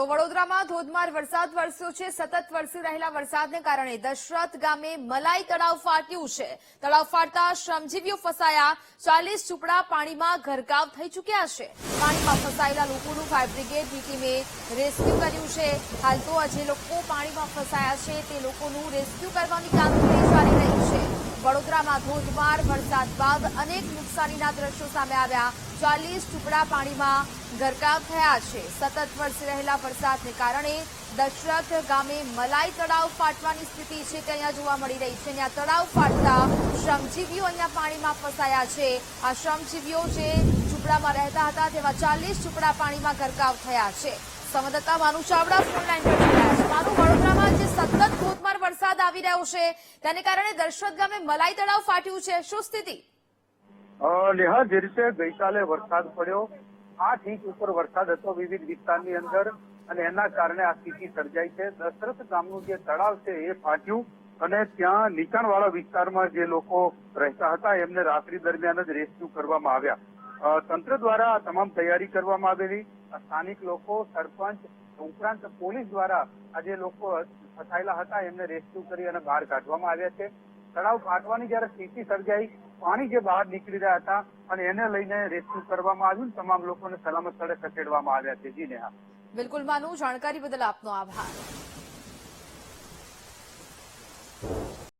તો વડોદરામાં ધોધમાર વરસાદ વરસ્યો છે. સતત વરસી રહેલા વરસાદને કારણે દશરથ ગામે મલાઈ તળાવ ફાટ્યું છે. તળાવ ફાટતા શ્રમજીવીઓ ફસાયા. ચાલીસ ઝૂંપડા પાણીમાં ઘરકાવ થઈ ચૂક્યા છે. પાણીમાં ફસાયેલા લોકોનું ફાયર બ્રિગેડની ટીમે રેસ્ક્યુ કર્યું છે. હાલ તો જે લોકો પાણીમાં ફસાયા છે. તે લોકોનું રેસ્ક્યુ કરવાની કામગીરી ચાલી રહી છે ધોધમાર વરસાદ બાદ અનેક નુકસાનીના દ્રશ્યો સામે આવ્યા. ચાલીસ ટુકડા પાણીમાં ગરકાવ થયા છે. સતત વરસી રહેલા વરસાદને કારણે દશરથ ગામે મલાઈ તળાવ ફાટવાની સ્થિતિ છે તે અહીંયા જોવા મળી રહી છે અને તળાવ ફાટતા શ્રમજીવીઓ અહીંયા પાણીમાં ફસાયા છે. આ શ્રમજીવીઓ જે ઝૂંપડામાં રહેતા હતા તેવા ચાલીસ ઝૂંપડા પાણીમાં ગરકાવ થયા છે. સંવાદદાતા માનુ ચાવડા ફોન લાઈન પર જોડાયા છે. માનુ વડોદરામાં જે વરસાદ આવી રહ્યો છે તેને કારણે દર્શવત ગામે મલાઈ તળાવ ફાટ્યું છે. શું સ્થિતિ? નેહા, જે રીતે ગઈકાલે વરસાદ પડ્યો આઠ ઇંચ ઉપર વરસાદ હતો વિવિધ વિસ્તારની અંદર, અને એના કારણે આ સ્થિતિ સર્જાઈ છે. દશરથ ગામનું જે તળાવ છે એ ફાટ્યું, અને ત્યાં નીચાણવાળા વિસ્તારમાં જે લોકો રહેતા હતા, એમને રાત્રિ દરમિયાન જ રેસ્ક્યુ કરવામાં આવ્યા. તંત્ર દ્વારા તમામ તૈયારી કરવામાં આવેલી. સ્થાનિક લોકો, સરપંચ ઉપરાંત પોલીસ દ્વારા આ લોકો ફસાયેલા હતા, એમને રેસ્ક્યુ કરી અને બહાર કાઢવામાં આવ્યા છે. તળાવ ફાટવાની જયારે સ્થિતિ સર્જાઈ, પાણી જે બહાર નીકળી રહ્યા હતા અને એને લઈને રેસ્ક્યુ કરવામાં આવ્યું તમામ લોકોને સલામત સ્થળે ખસેડવામાં આવ્યા છે. જી નેહા. બિલકુલ માનું જાણકારી બદલ આપનો આભાર.